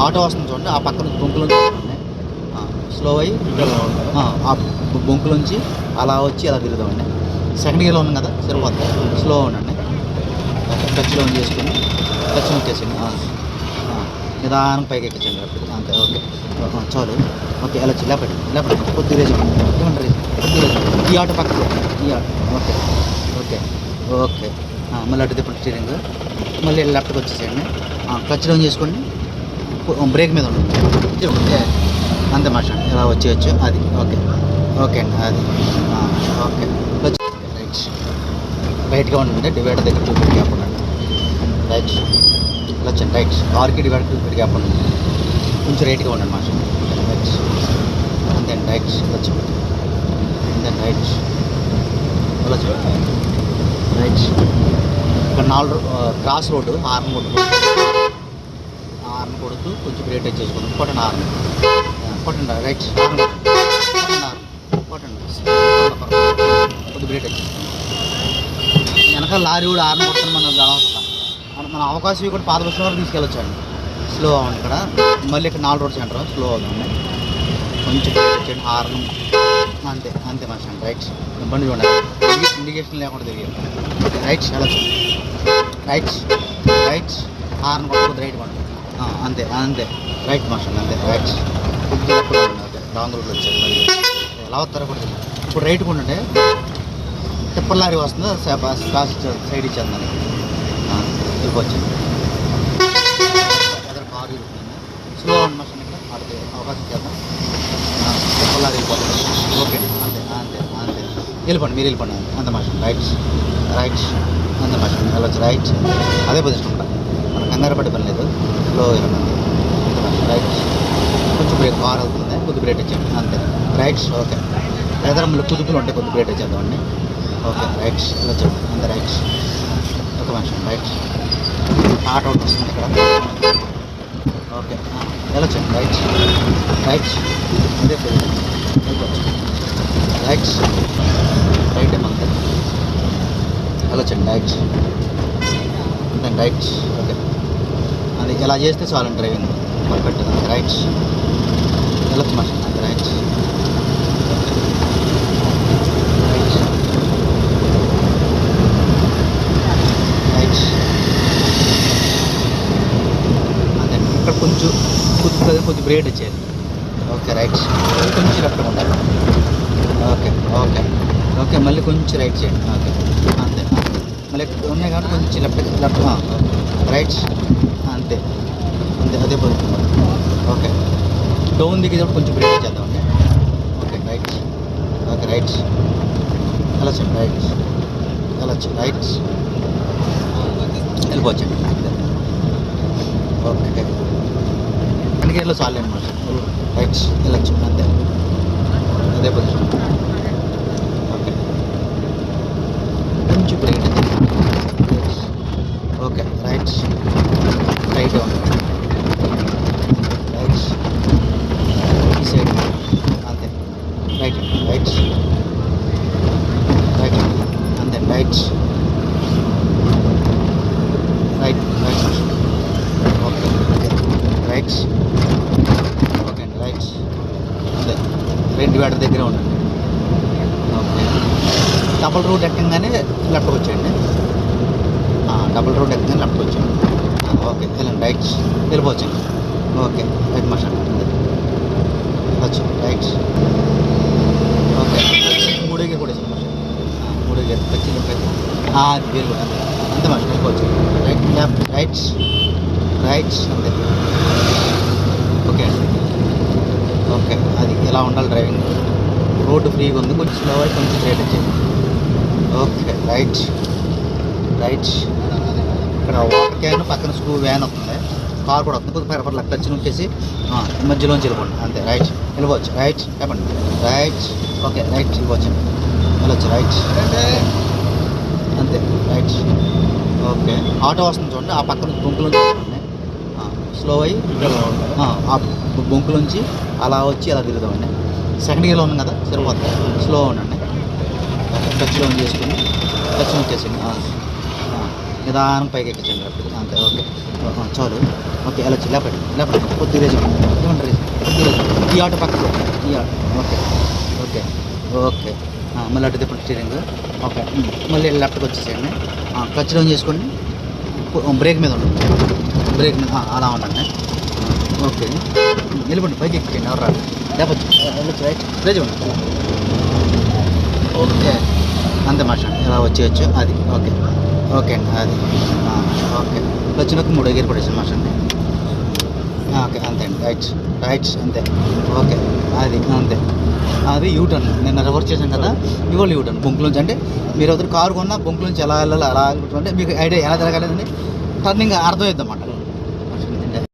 Auto వస్తుంది చూడండి ఆ పక్కన బొంకులు స్లో అయ్యి ఆ, ఆ బొంకు నుంచి అలా వచ్చి అలా తిరుగుదామండి. సెకండ్ గేర్లో ఉన్నాం కదా సరిపోతుంది స్లో ఉండండి. టచ్లో ఆన్ చేసుకొని టచ్ ఆ, నిదానం పైకి ఎక్కించండి అంతే ఓకే. చాలు. ఓకే అలా వచ్చి లేపండి లేపండి కొద్ది రేజ్ కొద్ది రేజ్ ఈ ఆటో పక్కకు ఈ ఆటో ఓకే. Okay okay. మళ్ళీ అటు తిప్పండి స్టీరింగ్ మళ్ళీ లెఫ్ట్కి వచ్చేసేయండి. క్లచ్ డౌన్ చేసుకోండి. బ్రేక్ మీద ఉండండి అంతే మాట ఇలా వచ్చేయచ్చు అది ఓకే. ఓకే అండి అది. ఓకే. రైట్ రైట్గా ఉండండి డివైడర్ దగ్గర టూ ఫీట్ గ్యాప్ ఉండండి. రైట్ క్లచ్ రైట్ ఆర్కి డివైడర్ టూ ఫీట్ గ్యాప్ కొంచెం రైట్గా ఉండండి మాట రైట్ అంతే అండి రైట్ క్లచ్ అంతే రైట్ క్లచ్ రైట్ ఇక్కడ నాలుగు cross road arm road horn కొడుతూ కొంచెం బ్రేక్ టచ్ చేసుకుందాం కొట్టండి హార్న్ కొట్టండి రైట్ హార్న్ కొట్టండి కొద్ది బ్రేక్ టచ్ చేసుకోండి వెనకాల లారీ కూడా హార్న్ కొడుతుంది మనం అనవసరం మన మన అవకాశం కూడా పాత బస్సు వరకు తీసుకెళ్ళొచ్చండి. స్లో అవ్వండి ఇక్కడ. మళ్ళీ ఇక్కడ నాలుగు రోడ్ సెంటర్. స్లో అవుతుంది. కొంచెం బ్రేక్ వచ్చేయండి హార్న్ అంతే అంతే మా స్టాండ్. రైట్ బండి చూడండి. ఇండికేషన్ లేకుండా తిరిగి రైట్ వెళ్ళచ్చు. రైట్ రైట్ హార్న్ కొట్టకపోతే రైట్ కొండ అంతే అంతే. రైట్ మాస్టర్ అంతే రైట్ లాంగ్ రూట్లో వచ్చారు ఎలా వస్తారో కూడా ఇప్పుడు రైట్ కూడా ఉంటే టిప్పర్ లారీ వస్తుందో కాస్ట్ సైడ్ ఇచ్చాను దానికి. వెళ్ళిపోవచ్చు ఎదురు కారు స్లో ఉంది మాస్టర్ ఇక్కడ ఆడితే అవకాశం చేద్దాం టిప్పర్ లారీ వెళ్ళిపోతుంది ఓకే అంతే అంతే అంతే. వెళ్ళిపోండి మీరు వెళ్ళిపోండి. అంత మాస్టర్ రైట్ రైట్ అంతే మాస్టర్ వెళ్ళొచ్చు. రైట్ అదే పొజిషన్ ఉంటాను కంగారు పడే పని లేదు. స్లో వెళ్ళండి రైట్ కొంచెం బ్రేక్ కార్ అవుతుంది. కొద్ది బ్రేక్ ఇచ్చేయండి అంతే. రైట్ ఓకే లేదా మళ్ళీ కుదుపులు ఉంటాయి కొద్ది బ్రేక్ వచ్చేద్దామండి ఓకే రైట్ చెప్పండి అంతే రైట్ ఒక మాస్టర్ రైట్ ఆటో అవుట్ వస్తుంది ఇక్కడ. ఓకే వెళ్ళొచ్చు రైట్ రైట్ అదే పొజిషన్ రైట్ రైట్ ఏమంతే వెళ్ళొచ్చండి రైట్ అంతే. రైట్ ఓకే అది ఇలా చేస్తే చాలండి డ్రైవింగ్? పర్ఫెక్ట్ రైట్ వెళ్ళచ్చు మాట రైట్స్ రైట్ రైట్ అదే ఇక్కడ కొంచెం కొద్ది కొద్ది బ్రేడ్ వచ్చేది ఓకే రైట్ కొంచెం లెఫ్ట్ ఉండాలి. ఓకే ఓకే ఓకే మళ్ళీ కొంచెం రైట్ చేయండి. ఓకే అంతే. మళ్ళీ ఉన్నాయి కాబట్టి కొంచెం లెఫ్ట్ లెఫ్ట్ రైట్ అంతే అంతే అదే పొజిషన్ ఓకే. డౌన్ దిగేటప్పుడు కొంచెం బ్రేక్ చేద్దామండి ఓకే రైట్ ఓకే రైట్ చెప్పండి రైట్ వెళ్ళొచ్చు రైట్ వెళ్ళిపోవచ్చండి ఓకే. వెనకేట్లో చాలు అనమాట రైట్ వెళ్ళచ్చు అంతే. అదే పొజిషన్ ఓకే. కొంచెం brake okay right right right ఈ సైడ్ అంతే రైట్ రైట్ రైట్ అంతే right right right okay right okay అండి రైట్ అంతే రెండు వేట దగ్గర ఉండండి. ఓకే డబుల్ రోడ్ ఎక్కగానే లెఫ్ట్ వచ్చేయండి. డబుల్ రోడ్ ఎక్కగానే లెఫ్ట్ వచ్చేయండి. ఆ, ఓకే వెళ్ళండి. రైట్ వెళ్ళిపోవచ్చండి. Okay right master. వెళ్ళొచ్చు రైట్ ఓకే మూడు కూడా వేసాను మాస్టర్ ఆ, మూడు అది అంతే మాస్టర్ వెళ్ళిపోవచ్చు రైట్ లెఫ్ట్ రైట్స్ రైట్స్ అంతే ఓకే ఓకే అది ఎలా ఉండాలి డ్రైవింగ్ రోడ్డు ఫ్రీగా ఉంది కొంచెం స్లో అయి కొంచెం స్ట్రేట్ వచ్చేది ఓకే రైట్ రైట్ ఇక్కడ వాటర్ క్యాన్ పక్కన స్కూ వ్యాన్ వస్తుంది కార్ కూడా వస్తుంది. కొద్దిగా పర్ల క్లచ్ నొక్కేసి మధ్యలోంచి వెళ్ళిపోండి. అంతే రైట్ వెళ్ళిపోవచ్చు. రైట్ చెప్పండి. రైట్ ఓకే రైట్ వెళ్ళిపోవచ్చు. వెళ్ళొచ్చు రైట్. అంతే రైట్. ఓకే ఆటో వస్తుంది చూడండి ఆ పక్కన బొంకులోంచి స్లో అయ్యి ఆ, బొంకులోంచి అలా వచ్చి అలా తిరుగుదామండి. సెకండ్ గేర్లో ఉన్నాం కదా సరిపోతుంది. స్లో ఉండండి. టచ్లో చేసుకుని టచ్ నొక్కేసింది నిదానం పైకి ఎక్కించండి అప్పుడు. అంతే ఓకే. చాలు. ఓకే వెళ్ళొచ్చు లేపండి లేపండి కొద్దిగా రేజ్ ఈ ఆటో పక్కకు. ఈ ఆటో. ఓకే. ఓకే. ఓకే. మళ్ళీ అటు తిప్పండి స్టీరింగ్. ఓకే. మళ్ళీ లెఫ్ట్కి వచ్చేసేయండి. క్లచ్ డౌన్ చేసుకోండి. బ్రేక్ మీద ఉండండి. బ్రేక్ మీద అలా ఉండండి. ఓకే. ఉమ్, నిలబడి పైకి ఎక్కండి ఎవరు రాదు లేపచ్చు వెళ్ళొచ్చు రైట్. ఓకే. అంతే మాట ఇలా వచ్చేయచ్చు. అది. ఓకే. ఓకే. అండి అది ఓకే. ఓకే వచ్చినాక మూడు ఎగిరి పడేసాను మాట అండి ఓకే. అంతే అండి. రైట్. రైట్. అంతే. ఓకే. అది. అంతే. అది యూటర్న్. నేను రివర్స్ చేశాను కదా ఇవాళ యూటర్న్. బొంకులోంచి అంటే మీరు ఒకరు కారు కొన్నా బొంకులోంచి ఎలా వెళ్ళాలి అలా అంటే మీకు ఐడియా ఎలా జరగలేదండి. టర్నింగ్ అర్థమవుతుంది అన్నమాట.